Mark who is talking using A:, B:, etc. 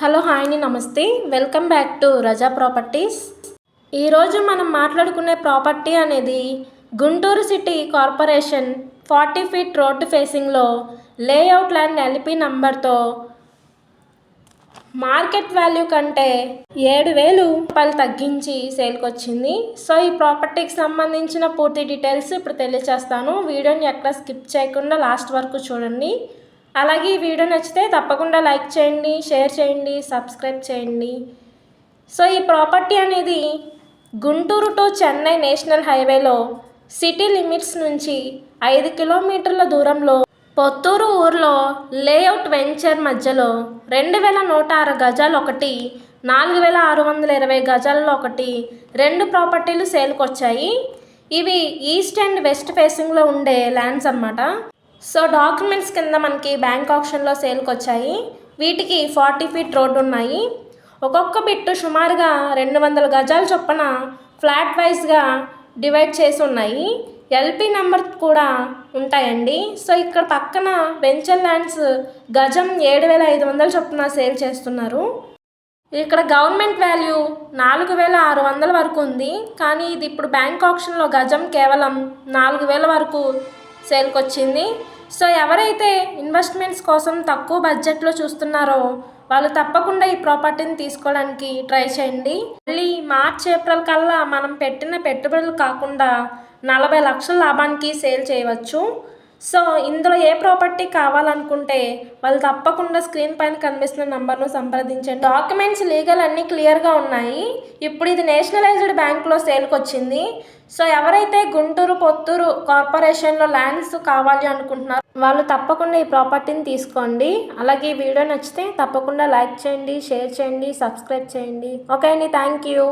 A: Hello hi అండి నమస్తే. Welcome back to Raza properties. ఈరోజు మనం మాట్లాడుకునే ప్రాపర్టీ అనేది Guntur city corporation forty feet road ఫేసింగ్లో లేఅవుట్ ల్యాండ్ ఎల్పి నంబర్తో మార్కెట్ వాల్యూ కంటే ఏడు వేలు రూపాయలు తగ్గించి సేల్కి వచ్చింది. సో ఈ ప్రాపర్టీకి సంబంధించిన పూర్తి డీటెయిల్స్ ఇప్పుడు తెలియచేస్తాను. వీడియోని ఎక్కడ స్కిప్ చేయకుండా లాస్ట్ వరకు చూడండి. అలాగే ఈ వీడియో నచ్చితే తప్పకుండా లైక్ చేయండి షేర్ చేయండి సబ్స్క్రైబ్ చేయండి. సో ఈ ప్రాపర్టీ అనేది గుంటూరు టు చెన్నై నేషనల్ హైవేలో సిటీ లిమిట్స్ నుంచి ఐదు కిలోమీటర్ల దూరంలో పొత్తూరు ఊర్లో లేఅవుట్ వెంచర్ మధ్యలో రెండు వేల నూట ఆరు గజాలు ఒకటి నాలుగు వేల ఆరు వందల ఇరవై గజాల్లో ఒకటి రెండు ప్రాపర్టీలు సేల్కొచ్చాయి. ఇవి ఈస్ట్ అండ్ వెస్ట్ ఫేసింగ్లో ఉండే ల్యాండ్స్ అన్నమాట. సో డాక్యుమెంట్స్ కింద మనకి బ్యాంక్ ఆప్షన్లో సేల్కి వచ్చాయి వీటికి ఫార్టీ ఫీట్ రోడ్డు ఉన్నాయి ఒక్కొక్క బిట్టు సుమారుగా రెండు వందల గజాల చొప్పున ఫ్లాట్ వైజ్గా డివైడ్ చేసి ఉన్నాయి ఎల్పి నెంబర్ కూడా ఉంటాయండి. సో ఇక్కడ పక్కన వెంచర్ ల్యాండ్స్ గజం ఏడు వేల ఐదు వందల చొప్పున సేల్ చేస్తున్నారు. ఇక్కడ గవర్నమెంట్ వాల్యూ నాలుగు వేల ఆరు వందల వరకు ఉంది. కానీ ఇది ఇప్పుడు బ్యాంక్ ఆప్షన్లో గజం కేవలం నాలుగు వేల వరకు సేల్కి వచ్చింది సో ఎవరైతే ఇన్వెస్ట్మెంట్స్ కోసం తక్కువ బడ్జెట్లో చూస్తున్నారో వాళ్ళు తప్పకుండా ఈ ప్రాపర్టీని తీసుకోవడానికి ట్రై చేయండి. మళ్ళీ మార్చ్ ఏప్రిల్ కల్లా మనం పెట్టిన పెట్టుబడులు కాకుండా నలభై లక్షల లాభానికి సేల్ చేయవచ్చు. సో ఇందులో ఏ ప్రాపర్టీ కావాలనుకుంటే వాళ్ళు తప్పకుండా స్క్రీన్ పైన కనిపిస్తున్న నంబర్ను సంప్రదించండి. డాక్యుమెంట్స్ లీగల్ అన్నీ క్లియర్గా ఉన్నాయి. ఇప్పుడు ఇది నేషనలైజ్డ్ బ్యాంక్లో సేల్కి వచ్చింది. సో ఎవరైతే గుంటూరు పొత్తూరు కార్పొరేషన్లో ల్యాండ్స్ కావాలి అనుకుంటున్నారో వాళ్ళు తప్పకుండా ఈ ప్రాపర్టీని తీసుకోండి. అలాగే ఈ వీడియో నచ్చితే తప్పకుండా లైక్ చేయండి షేర్ చేయండి సబ్స్క్రైబ్ చేయండి. ఓకే అండి థ్యాంక్ యూ.